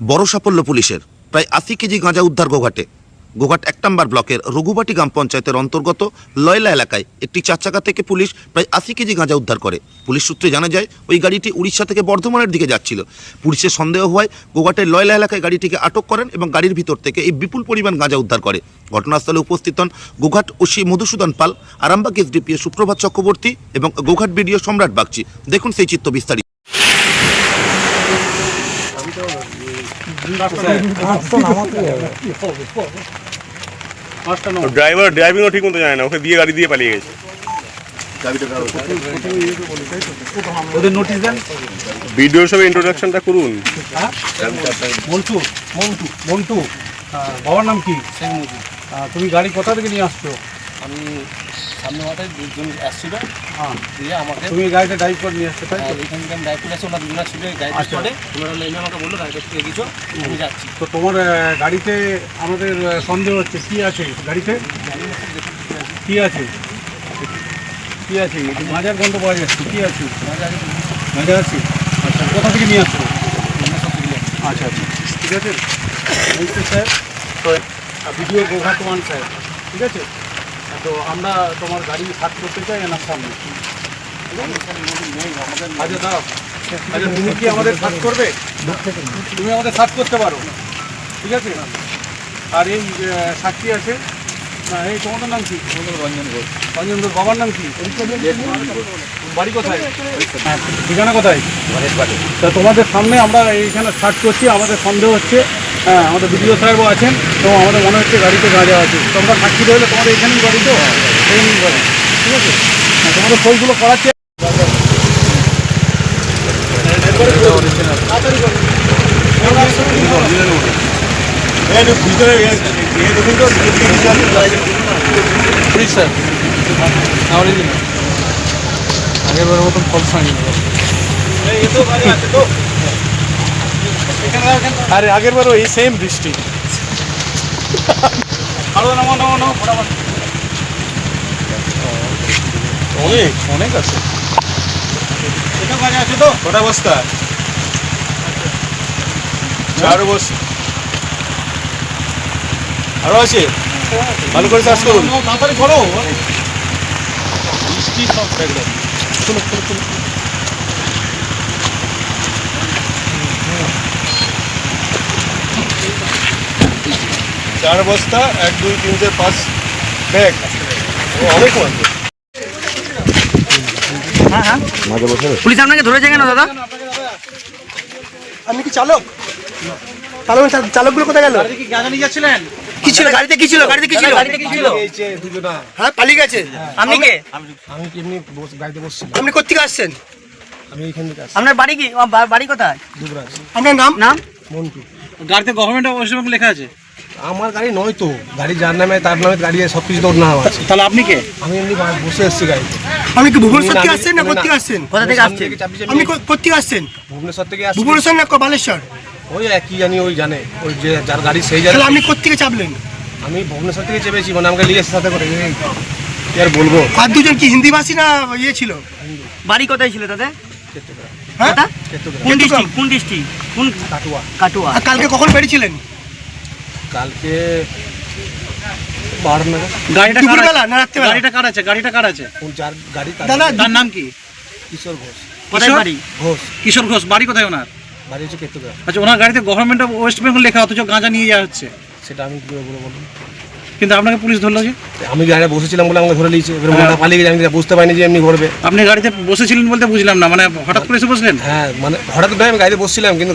বড় সাফল্য পুলিশের। প্রায় আশি কেজি গাঁজা উদ্ধার গোঘাটে। গোঘাট এক নম্বর ব্লকের রঘুবাটি গ্রাম পঞ্চায়েতের অন্তর্গত লয়লা এলাকায় একটি চার চাকা থেকে পুলিশ প্রায় আশি কেজি গাঁজা উদ্ধার করে। পুলিশ সূত্রে জানা যায়, ওই গাড়িটি উড়িষ্যা থেকে বর্ধমানের দিকে যাচ্ছিল। পুলিশের সন্দেহ হওয়ায় গোঘাটের লয়লা এলাকায় গাড়িটিকে আটক করেন এবং গাড়ির ভিতর থেকে এই বিপুল পরিমাণ গাঁজা উদ্ধার করে। ঘটনাস্থলে উপস্থিত হন গোঘাট ওসি মধুসূদন পাল, আরামবাগ এসডিপিও সুপ্রভাত চক্রবর্তী এবং গোঘাট বিডিও সম্রাট বাগচি। দেখুন সেই চিত্র বিস্তারিত। ড্রাইভার ড্রাইভিংও ঠিক মতো জানে না ওকে দিয়ে গাড়ি দিয়ে পালিয়ে গেছে। ওদের নোটিশ দেন। ভিডিওর সব ইন্ট্রোডাকশনটা করুন। মন্টু মন্টু মন্টু। বাবার নাম কি? তুমি গাড়ি কোথা থেকে নিয়ে আসছো? আমি সামনে মাথায় দুজন আসছিল হ্যাঁ। দিয়ে আমাকে তুমি গাড়িটা ড্রাইভ করে নিয়ে আসছো তাই তো? এখান থেকে ড্রাইভ করে আসে ওনার দুজনা ছিল গাড়ি আচ্ছা। করে ওনারা লাইনে আমাকে বলল গাড়িটা থেকে গেছো আমি যাচ্ছি। তো তোমার গাড়িতে আমাদের সন্দেহ হচ্ছে কি আছে গাড়িতে? কি আছে? কি আছে? একটু মাজার গন্ধ পাওয়া যাচ্ছে কি আছে? মাজার আছে? আচ্ছা কোথা থেকে নিয়ে আসছো? আচ্ছা আচ্ছা। ঠিক আছে? Sir BDO Goghat one sir ঠিক আছে? তো আমরা তোমার গাড়ি সার্চ করতে চাই এনার সামনে। আচ্ছা দাও আচ্ছা তুমি কি আমাদের সার্চ করবে? তুমি আমাদের সার্চ করতে পারো। ঠিক আছে? আর এই সাক্ষী আছে। না এই তোমাদের নাম কি? রঞ্জন ঘোষ রঞ্জন ঘোষ বাবার নাম কি? বাড়ি কোথায়? হ্যাঁ, ঠিকানা কোথায়? তা তোমাদের সামনে আমরা এইখানে সার্চ করছি আমাদের সন্দেহ হচ্ছে হ্যাঁ আমাদের বিডিও সাহেবও আছেন তো আমাদের মনে হচ্ছে গাড়িতে গাঁজা আছে। তোমরা সাক্ষী রইলে তোমাদের এখানেই বাড়ি তো? এই বাড়ি। ঠিক আছে? হ্যাঁ, তোমাদের সইগুলো করাচ্ছে তাড়াতাড়ি করো। স্যার আমার এই আগের বারের মতন তো এখানে আরে আগের বারও এই সেম বৃষ্টি। অনেক অনেক আছে তো? কটা বস্তা? চার বস্তা। আরও আছে। ভালো করে চাষ করুন। তাড়াতাড়ি করো। বৃষ্টি সব একদম চার বস্তা এক দুই তিন চার পাঁচ ব্যাগ। ও, অনেক আছে পুলিশ আপনাকে ধরেছে কেন দাদা? আপনি কি চালক? তাহলে ওই চালকগুলো কোথায় গেল? কি গাঁজা নিয়ে যাচ্ছিলেন? কি ছিল? গাড়িতে কি ছিল? গাড়িতে কি ছিল? গাড়িতে কি ছিল? হ্যাঁ পালিয়ে গেছে। আপনি কে? আমি এমনি বস- গাড়িতে বসছিলাম। আপনি কোথেকে আসছেন? আমি এখান থেকে আসছি। আপনার বাড়ি কি? বাড়ি কোথায়? দুবরাজ। আপনার নাম? নাম? মন্টু। গাড়িতে গভর্নমেন্ট অফ ওয়েস্ট বেঙ্গল লেখা আছে? আমার গাড়ি নয় তো। গাড়ি যার নামে তার নামে গাড়ি সব কিছু তোর নাম আছে। তাহলে আপনি কে? আমি এমনি বসে এসেছি গাড়িতে। আপনি কি ভুবনেশ্বর থেকে আসছেন না কোথেকে না। আসছেন? কোথা থেকে আসছেন? আপনি নিয়ে- কোথেকে আসছেন? ভুবনেশ্বর থেকে আসছি। ভুবনেশ্বর না ক- বালেশ্বর ওই একই জানি ওই জানে ওই যে যার গাড়ি সেই জানে। তাহলে আপনি কোথেকে চাপলেন? আমি ভুবনেশ্বর থেকে চেপেছি মানে আমাকে নিয়ে এসে সাথে করে। কি আর বলব? আর দুজন কি হিন্দি ভাষী না ইয়ে ছিল? বাড়ি কোথায় ছিল দাদা কোথা? কোন ডিস্ট্রিক্ট কোন ডিস্ট্রিক্ট কোন কাটুয়া। কাটুয়া। কালকে কখন বেরিয়েছিলেন? কালকে গাড়িটা কার আছে? গাড়িটা কার আছে? গাড়িটা কার আছে? যার গাড়ি দাদা তার নাম কি? কিশোর ঘোষ। কোথায় বাড়ি? ঘোষ। কিশোর ঘোষ। বাড়ি কোথায় ওনার? বাড়ি হচ্ছে কেতুগ্রাম আচ্ছা ওনার গাড়িতে গভর্নমেন্ট অফ ওয়েস্ট বেঙ্গল লেখা অথচ গাঁজা নিয়ে যাওয়া হচ্ছে। সেটা আমি কি বলব বলুন? কিন্তু আপনাকে পুলিশ ধরলো যে? আমি গাড়িতে বসেছিলাম বলে আমাকে ধরে নিয়েছে। এবার মনে পালিয়ে গেছে আমি বুঝতে পারিনি যে এমনি করবে আপনি গাড়িতে বসেছিলেন বলতে বুঝলাম না মানে হঠাৎ করে এসে বসলেন? হ্যাঁ মানে হঠাৎ নয় আমি গাড়িতে বসছিলাম কিন্তু